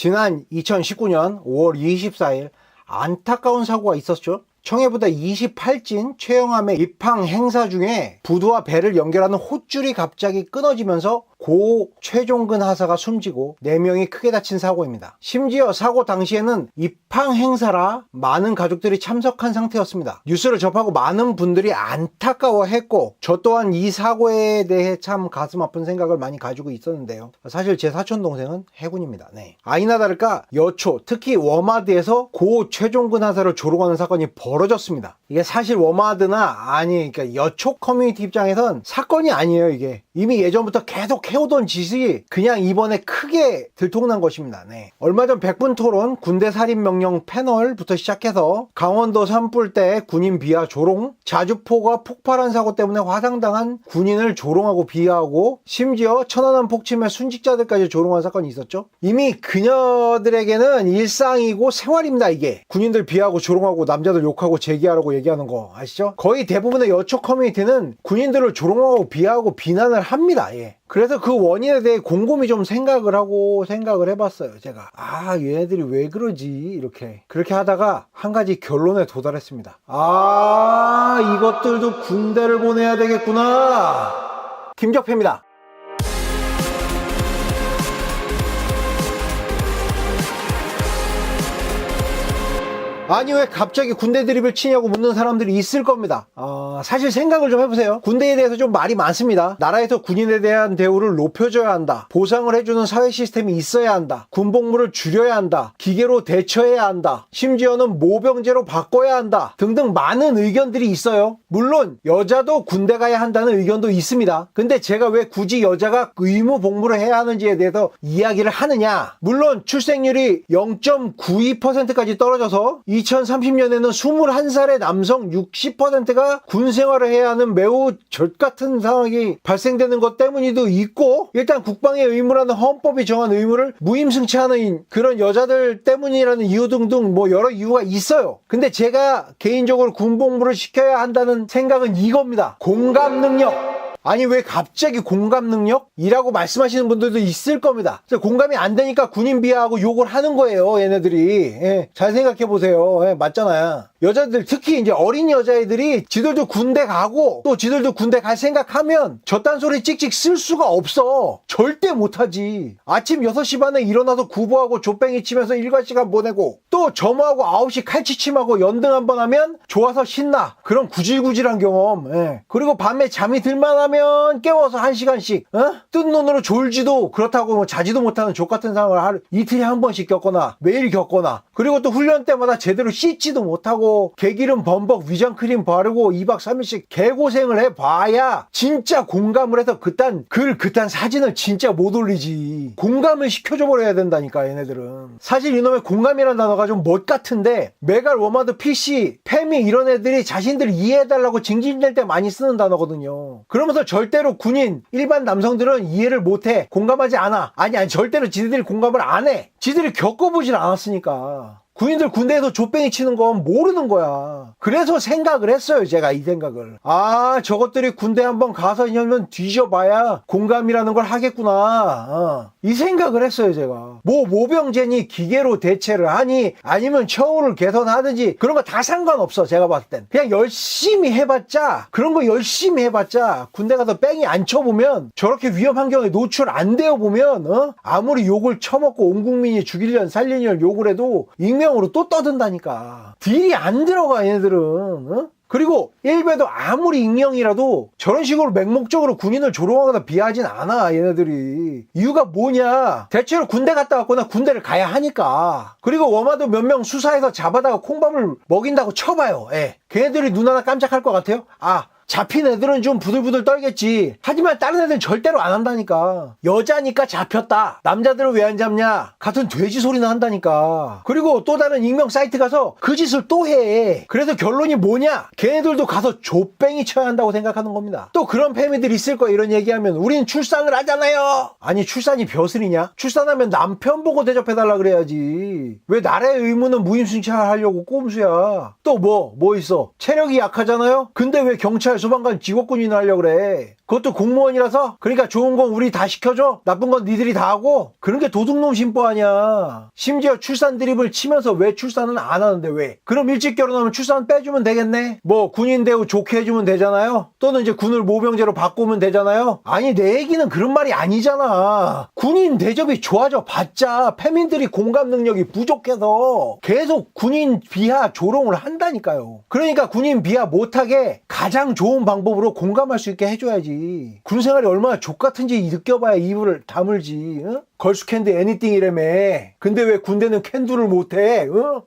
지난 2019년 5월 24일 안타까운 사고가 있었죠. 청해부대 28진 최영함의 입항 행사 중에 부두와 배를 연결하는 호줄이 갑자기 끊어지면서 고 최종근 하사가 숨지고 4명이 크게 다친 사고입니다. 심지어 사고 당시에는 입항 행사라 많은 가족들이 참석한 상태였습니다. 뉴스를 접하고 많은 분들이 안타까워했고 저 또한 이 사고에 대해 참 가슴 아픈 생각을 많이 가지고 있었는데요. 사실 제 사촌 동생은 해군입니다. 네. 아이나 다를까 여초 특히 워마드에서 고 최종근 하사를 조롱하는 사건이 벌어졌습니다. 이게 사실 워마드나 아니 그러니까 여초 커뮤니티 입장에선 사건이 아니에요 이게 이미 예전부터 계속 해오던 짓이 그냥 이번에 크게 들통난 것입니다. 네. 얼마 전 백분 토론 군대 살인 명령 패널부터 시작해서 강원도 산불 때 군인 비하 조롱, 자주포가 폭발한 사고 때문에 화상당한 군인을 조롱하고 비하하고 심지어 천안함 폭침의 순직자들까지 조롱한 사건이 있었죠. 이미 그녀들에게는 일상이고 생활입니다. 이게 군인들 비하하고 조롱하고 남자들 욕하고 제기하라고 얘기하는 거 아시죠? 거의 대부분의 여초 커뮤니티는 군인들을 조롱하고 비하하고 비난을 합니다. 예. 그래서 그 원인에 대해 곰곰이 좀 생각을 하고 생각을 해봤어요. 제가 아 얘네들이 왜 그러지 이렇게 그렇게 하다가 한 가지 결론에 도달했습니다. 아 이것들도 군대를 보내야 되겠구나. 김적패입니다. 아니 왜 갑자기 군대 드립을 치냐고 묻는 사람들이 있을 겁니다. 어, 사실 생각을 좀 해보세요. 군대에 대해서 좀 말이 많습니다. 나라에서 군인에 대한 대우를 높여줘야 한다. 보상을 해주는 사회 시스템이 있어야 한다. 군복무를 줄여야 한다. 기계로 대처해야 한다. 심지어는 모병제로 바꿔야 한다. 등등 많은 의견들이 있어요. 물론 여자도 군대 가야 한다는 의견도 있습니다. 근데 제가 왜 굳이 여자가 의무 복무를 해야 하는지에 대해서 이야기를 하느냐? 물론 출생률이 0.92%까지 떨어져서 2030년에는 21살의 남성 60%가 군 생활을 해야 하는 매우 절 같은 상황이 발생되는 것 때문이도 있고 일단 국방의 의무라는 헌법이 정한 의무를 무임승차하는 그런 여자들 때문이라는 이유 등등 뭐 여러 이유가 있어요. 근데 제가 개인적으로 군복무를 시켜야 한다는 생각은 이겁니다. 공감 능력. 아니 왜 갑자기 공감 능력이라고 말씀하시는 분들도 있을 겁니다. 공감이 안 되니까 군인 비하하고 욕을 하는 거예요, 얘네들이. 예, 잘 생각해 보세요. 예, 맞잖아요. 여자들 특히 이제 어린 여자애들이 지들도 군대 가고 또 지들도 군대 갈 생각하면 저딴 소리 찍찍 쓸 수가 없어. 절대 못하지. 아침 6시 반에 일어나서 구보하고 조뱅이 치면서 일과 시간 보내고 또 점호하고 9시 칼치침하고 연등 한번 하면 좋아서 신나. 그런 구질구질한 경험. 예. 그리고 밤에 잠이 들만 하면 깨워서 1시간씩 어? 뜬 눈으로 졸지도 그렇다고 뭐 자지도 못하는 족같은 상황을 하루 이틀에 한 번씩 겪거나 매일 겪거나 그리고 또 훈련 때마다 제대로 씻지도 못하고 개기름 범벅 위장 크림 바르고 2박 3일씩 개고생을 해봐야 진짜 공감을 해서 그딴 글 그딴 사진을 진짜 못 올리지. 공감을 시켜줘 버려야 된다니까 얘네들은. 사실 이놈의 공감이라는 단어가 좀 멋 같은데 메갈 워마드 PC 페미 이런 애들이 자신들 이해해달라고 징징댈 때 많이 쓰는 단어거든요. 그러면서 절대로 군인 일반 남성들은 이해를 못해 공감하지 않아. 아니 아니 절대로 지들이 공감을 안해. 지들이 겪어보질 않았으니까 군인들 군대에서 족뱅이 치는 건 모르는 거야. 그래서 생각을 했어요, 제가 이 생각을. 아, 저것들이 군대 한번 가서 이년면 뒤져봐야 공감이라는 걸 하겠구나. 어. 이 생각을 했어요, 제가. 뭐, 모병제니 기계로 대체를 하니 아니면 처우를 개선하든지 그런 거 다 상관없어, 제가 봤을 땐. 그냥 열심히 해봤자, 그런 거 열심히 해봤자, 군대 가서 뺑이 안 쳐보면 저렇게 위험 환경에 노출 안 되어 보면, 어? 아무리 욕을 처먹고 온 국민이 죽이려는 살리려는 욕을 해도 익명 으로 또 떠든다니까. 딜이 안 들어가 얘네들은. 어? 그리고 일베도 아무리 익명이라도 저런 식으로 맹목적으로 군인을 조롱하거나 비하진 않아 얘네들이 이유가 뭐냐 대체로 군대 갔다 왔거나 군대를 가야 하니까 그리고 워마도 몇 명 수사해서 잡아다가 콩밥을 먹인다고 쳐봐요 예. 걔네들이 눈 하나 깜짝할 것 같아요 아 잡힌 애들은 좀 부들부들 떨겠지. 하지만 다른 애들은 절대로 안 한다니까. 여자니까 잡혔다. 남자들은 왜 안 잡냐? 같은 돼지 소리나 한다니까. 그리고 또 다른 익명 사이트 가서 그 짓을 또 해. 그래서 결론이 뭐냐? 걔네들도 가서 조뱅이 쳐야 한다고 생각하는 겁니다. 또 그런 패미들 있을 거야 이런 얘기하면 우린 출산을 하잖아요. 아니 출산이 벼슬이냐? 출산하면 남편 보고 대접해달라 그래야지. 왜 나라의 의무는 무임승차하려고 꼼수야? 또 뭐? 뭐 있어? 체력이 약하잖아요? 근데 왜 경찰 소방관 직업군인 하려고 그래. 그것도 공무원이라서? 그러니까 좋은 건 우리 다 시켜줘? 나쁜 건 니들이 다 하고? 그런 게 도둑놈 심보 아니야. 심지어 출산 드립을 치면서 왜 출산은 안 하는데 왜? 그럼 일찍 결혼하면 출산 빼주면 되겠네? 뭐 군인 대우 좋게 해주면 되잖아요? 또는 이제 군을 모병제로 바꾸면 되잖아요? 아니 내 얘기는 그런 말이 아니잖아. 군인 대접이 좋아져 봤자 패민들이 공감 능력이 부족해서 계속 군인 비하 조롱을 한다니까요. 그러니까 군인 비하 못하게 가장 좋은 방법으로 공감할 수 있게 해줘야지 군 생활이 얼마나 족같은지 느껴봐야 이불을 다물지 응? 걸스캔드 애니띵이라며 근데 왜 군대는 캔두를 못해 응?